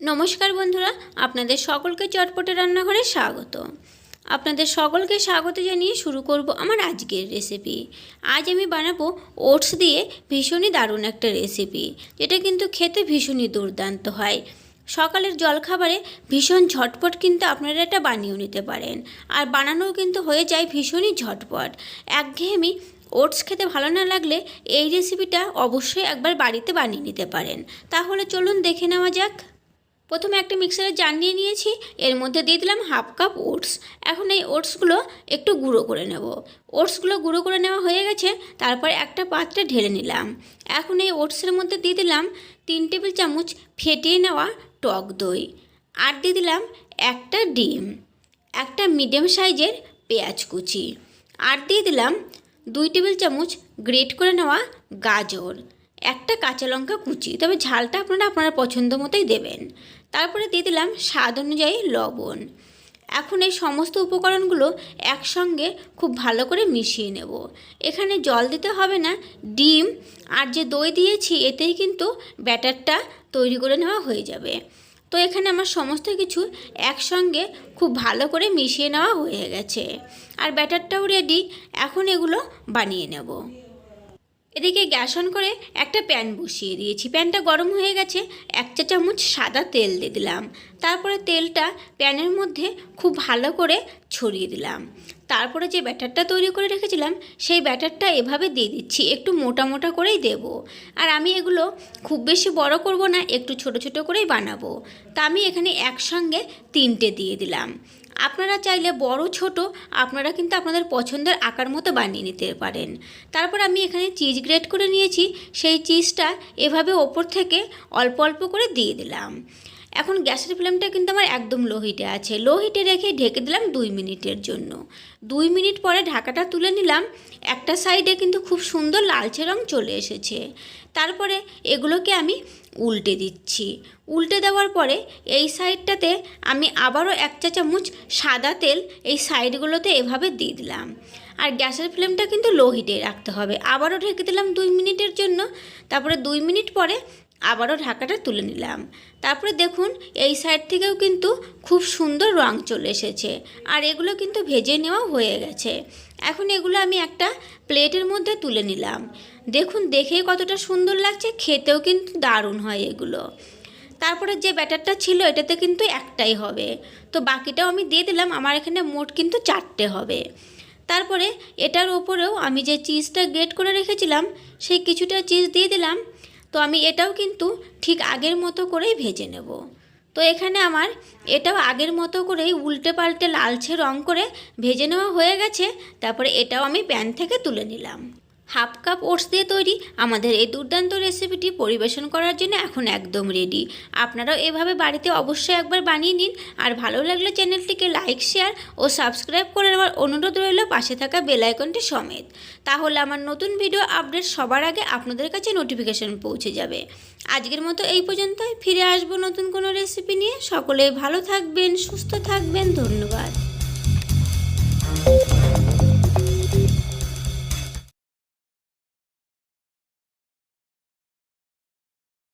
নমস্কার বন্ধুরা, আপনাদের সকলকে চটপটে রান্নাঘরে স্বাগত। আপনাদের সকলকে স্বাগত জানিয়ে শুরু করব আমার আজকের রেসিপি আজ আমি বানাবো ওটস দিয়ে ভীষণই দারুণ একটা রেসিপি যেটা কিন্তু খেতে ভীষণই দুর্দান্ত হয়। সকালের জলখাবারে ভীষণ ঝটপট কিন্তু আপনারা এটা বানিয়েও নিতে পারেন, আর বানানোও কিন্তু হয়ে যায় ভীষণই ঝটপট। একঘেয়েমি ওটস খেতে ভালো না লাগলে এই রেসিপিটা অবশ্যই একবার বাড়িতে বানিয়ে নিতে পারেন। তাহলে চলুন দেখে নেওয়া যাক। প্রথমে একটা মিক্সারে জার নিয়ে নিয়েছি, এর মধ্যে দিয়ে দিলাম হাফ কাপ ওটস। এখন এই ওটসগুলো একটু গুঁড়ো করে নেব। ওটসগুলো গুঁড়ো করে নেওয়া হয়ে গেছে, তারপর একটা পাত্রে ঢেলে নিলাম। এখন এই ওটসের মধ্যে দিয়ে দিলাম তিন টেবিল চামচ ফেটিয়ে নেওয়া টক দই। আর দিয়ে দিলাম একটা ডিম, একটা মিডিয়াম সাইজের পেঁয়াজ কুচি। আর দিয়ে দিলাম দুই টেবিল চামচ গ্রেট করে নেওয়া গাজর, একটা কাঁচা লঙ্কা কুচি। তবে ঝালটা আপনারা আপনার পছন্দ মতোই দেবেন। তারপরে দিয়ে দিলাম স্বাদ অনুযায়ী লবণ। এখন এই সমস্ত উপকরণগুলো একসঙ্গে খুব ভালো করে মিশিয়ে নেব। এখানে জল দিতে হবে না, ডিম আর যে দই দিয়েছি এতেই কিন্তু ব্যাটারটা তৈরি করে নেওয়া হয়ে যাবে। তো এখানে আমার সমস্ত কিছু একসঙ্গে খুব ভালো করে মিশিয়ে নেওয়া হয়ে গেছে। আর ব্যাটারটাও রেডি এখন এগুলো বানিয়ে নেব। এদিকে গ্যাস অন করে একটা প্যান বসিয়ে দিয়েছি। প্যানটা গরম হয়ে গেছে, এক চা চামচ সাদা তেল দিয়ে দিলাম। তারপরে তেলটা প্যানের মধ্যে খুব ভালো করে ছড়িয়ে দিলাম। তারপরে যে ব্যাটারটা তৈরি করে রেখেছিলাম, সেই ব্যাটারটা এভাবে দিয়ে দিচ্ছি, একটু মোটা মোটা করেই দেব। আর আমি এগুলো খুব বেশি বড় করব না, একটু ছোট ছোট করেই বানাবো। তা আমি এখানে একসঙ্গে তিনটে দিয়ে দিলাম। আপনারা চাইলে বড়, ছোট, আপনারা কিন্তু আপনাদের পছন্দের আকার মতো বানিয়ে নিতে পারেন। তারপর আমি এখানে চিজ গ্রেট করে নিয়েছি। সেই চিজটা এভাবে ওপর থেকে অল্প অল্প করে দিয়ে দিলাম। এখন গ্যাসের ফ্লেমটা কিন্তু আমার একদম লো হিটে আছে। লো হিটে রেখে ঢেকে দিলাম দুই মিনিটের জন্য। দুই মিনিট পরে ঢাকাটা তুলে নিলাম। একটা সাইডে কিন্তু খুব সুন্দর লালচে রং চলে এসেছে। তারপরে এগুলোকে আমি উল্টে দিচ্ছি। উল্টে দেওয়ার পরে এই সাইডটাতে আমি আবারও এক চা চামচ সাদা তেল এই সাইডগুলোতে এভাবে দিয়ে দিলাম। আর গ্যাসের ফ্লেমটা কিন্তু লো হিটে রাখতে হবে। আবারও ঢেকে দিলাম দুই মিনিটের জন্য। তারপরে দুই মিনিট পরে আবারও ঢাকাটা তুলে নিলাম। তারপরে দেখুন, এই সাইড থেকেও কিন্তু খুব সুন্দর রং চলে এসেছে। আর এগুলো কিন্তু ভেজে নেওয়া হয়ে গেছে। এখন এগুলো আমি একটা প্লেটের মধ্যে তুলে নিলাম। দেখুন, দেখে কতটা সুন্দর লাগছে, খেতেও কিন্তু দারুণ হয় এগুলো। তারপরে যে ব্যাটারটা ছিল, এটাতে কিন্তু একটাই হবে। তো বাকিটাও আমি দিয়ে দিলাম, আমার এখানে মোট কিন্তু চারটে হবে। তারপরে এটার ওপরেও আমি যে চিজটা গ্রেট করে রেখেছিলাম, সেই কিছুটা চিজ দিয়ে দিলাম। তো আমি এটাও কিন্তু ঠিক আগের মতো করেই ভেজে নেব। তো এখানে আমার এটাও আগের মতো করেই উল্টে পাল্টে লালচে রং করে ভেজে নেওয়া হয়ে গেছে, তারপরে এটাও আমি প্যান থেকে তুলে নিলাম। হাফ কাপ ওটস দিয়ে তৈরি আমাদের এই দুর্দান্ত রেসিপিটি পরিবেশন করার জন্য এখন একদম রেডি আপনারাও এভাবে বাড়িতে অবশ্যই একবার বানিয়ে নিন। আর ভালো লাগলে চ্যানেলটিকে লাইক শেয়ার ও সাবস্ক্রাইব করে নেওয়ার অনুরোধ রইল পাশে থাকা বেল আইকনটি সমেত। তাহলে আমার নতুন ভিডিও আপডেট সবার আগে আপনাদের কাছে নোটিফিকেশন পৌঁছে যাবে। আজকের মতো এই পর্যন্তই। ফিরে আসব নতুন কোনো রেসিপি নিয়ে। সকলে ভালো থাকবেন, সুস্থ থাকবেন। ধন্যবাদ।